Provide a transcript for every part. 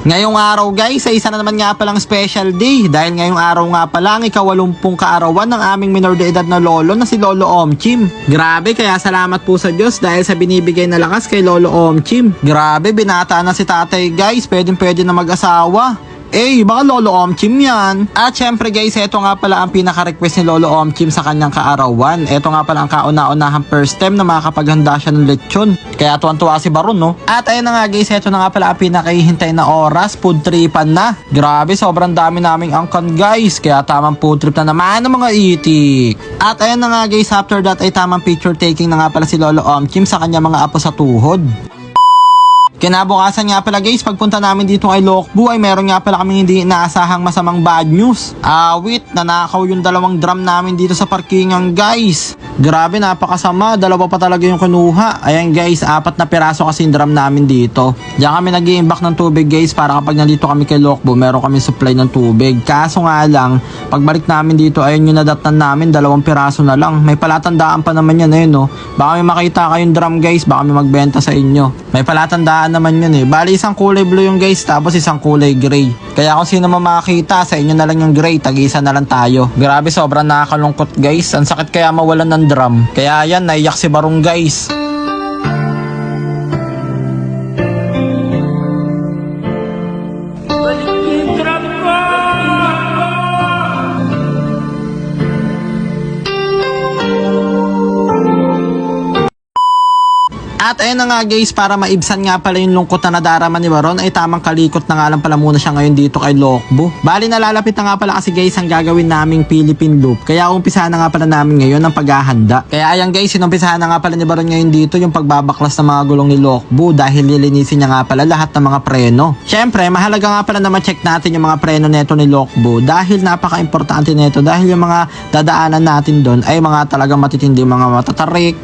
Ngayong araw guys ay isa na naman nga palang special day dahil ngayong araw nga palang ikawalumpung kaarawan ng aming minor de edad na lolo na si Lolo Omchim. Grabe kaya salamat po sa Diyos dahil sa binibigay na lakas kay Lolo Omchim. Grabe binata na si tatay guys pwedeng pwede na mag-asawa. Eh, baka Lolo Omchim yan. At syempre guys, ito nga pala ang pinaka-request ni Lolo Omchim sa kanyang kaarawan. Ito nga pala ang kauna-unahang first time na makakapaghanda siya ng lechon. Kaya tuwan-tuwa si Baron, no? At ayun na nga guys, ito na nga pala ang pinakahihintay na oras. Food tripan na. Grabe, sobrang dami naming angkan guys. Kaya tamang food trip na naman ng mga itik. At ayun na nga guys, after that ay tamang picture taking na nga pala si Lolo Omchim sa kanya mga apo sa tuhod. Kinabukasan nga pala guys, pagpunta namin dito kay Lokbu ay meron nga pala kaming hindi inaasahang masamang bad news. Awit, nanakaw yung dalawang drum namin dito sa parkingan guys. Grabe, napakasama. Dalawa pa talaga yung kinuha. Ayan guys, apat na piraso kasi yung drum namin dito. Diyan kami nag iimbak ng tubig guys para kapag nandito kami kay Lokbu, meron kami supply ng tubig. Kaso nga lang, pagbalik namin dito, ayun yung nadatnan namin, dalawang piraso na lang. May palatandaan pa naman yan, ayun no. Baka may makita kayong drum guys, baka may magbenta sa inyo. May palatandaan naman yun eh. Bali isang kulay blue yung guys, tapos isang kulay gray. Kaya kung sino makakita, sa inyo na lang yung gray, tag-isa na lang tayo. Grabe, sobrang nakakalungkot guys. Ang sakit kaya mawalan ng drum. Kaya yan, naiyak si Barong guys. At ayun nga guys, para maibsan nga pala yung lungkot na nadarama ni Baron ay tamang kalikot na nga lang pala muna siya ngayon dito kay Lokbo. Bali nalalapit na nga pala kasi guys ang gagawin naming Philippine Loop. Kaya umpisahan na nga pala namin ngayon ang paghahanda. Kaya ayan guys, sinumpisahan na nga pala ni Baron ngayon dito yung pagbabaklas ng mga gulong ni Lokbo dahil lilinisin niya nga pala lahat ng mga preno. Syempre, mahalaga nga pala na ma-check natin yung mga preno neto ni Lokbo dahil napaka-importante neto dahil yung mga dadaanan natin doon ay mga talagang matitindi mga matatarik,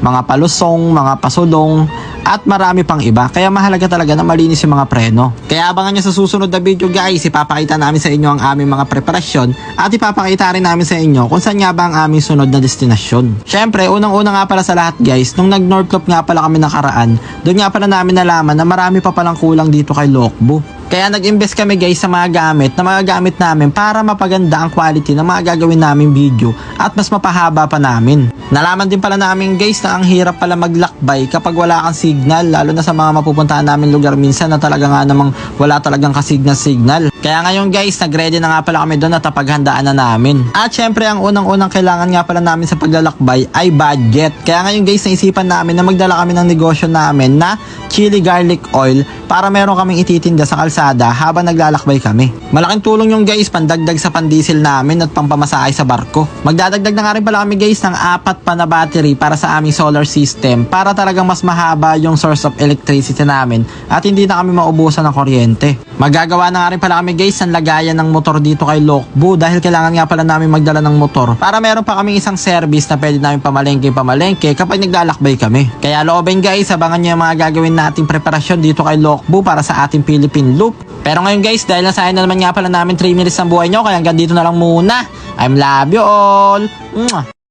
mga palusong, mga pasulong, at marami pang iba. Kaya mahalaga talaga na malinis yung mga preno. Kaya abangan nyo sa susunod na video guys, ipapakita namin sa inyo ang aming mga preparasyon at ipapakita rin namin sa inyo kung saan nga ba ang aming sunod na destinasyon. Syempre, unang-una nga pala sa lahat guys, nung nag-North Loop nga pala kami nakaraan, doon nga pala namin nalaman na marami pa palang kulang dito kay Lokbu. Kaya nag-invest kami guys sa mga gamit na mga gamit namin para mapaganda ang quality ng mga gagawin naming video at mas mapahaba pa namin. Nalaman din pala namin guys na ang hirap pala maglakbay kapag wala kang signal lalo na sa mga mapupuntahan namin lugar minsan na talaga nga namang wala talagang kasignal-signal. Kaya ngayon guys, nag-ready na nga pala kami doon at napaghandaan na namin. At syempre ang unang-unang kailangan nga pala namin sa paglalakbay ay budget. Kaya ngayon guys, naisipan namin na magdala kami ng negosyo namin na chili garlic oil para meron kaming ititinda sa kalsada habang naglalakbay kami. Malaking tulong yung guys pandagdag sa pandiesel namin at pampamasahe sa barko. Magdadagdag na nga rin pala kami guys ng apat pa na battery para sa aming solar system para talagang mas mahaba yung source of electricity namin at hindi na kami maubusan ng kuryente. Magagawa na nga rin pala kami guys ng lagayan ng motor dito kay Lokbu dahil kailangan nga pala namin magdala ng motor para meron pa kaming isang service na pwede namin pamalengke pamalengke kapag naglalakbay kami. Kaya loobin guys, abangan nyo yung mga gagawin nating preparasyon dito kay Lokbu para sa ating Philippine Loop. Pero ngayon guys, dahil nasayang na naman nga pala namin 3 minutes ng buhay nyo, kaya hanggang dito na lang muna. I'm love you all. Mwah!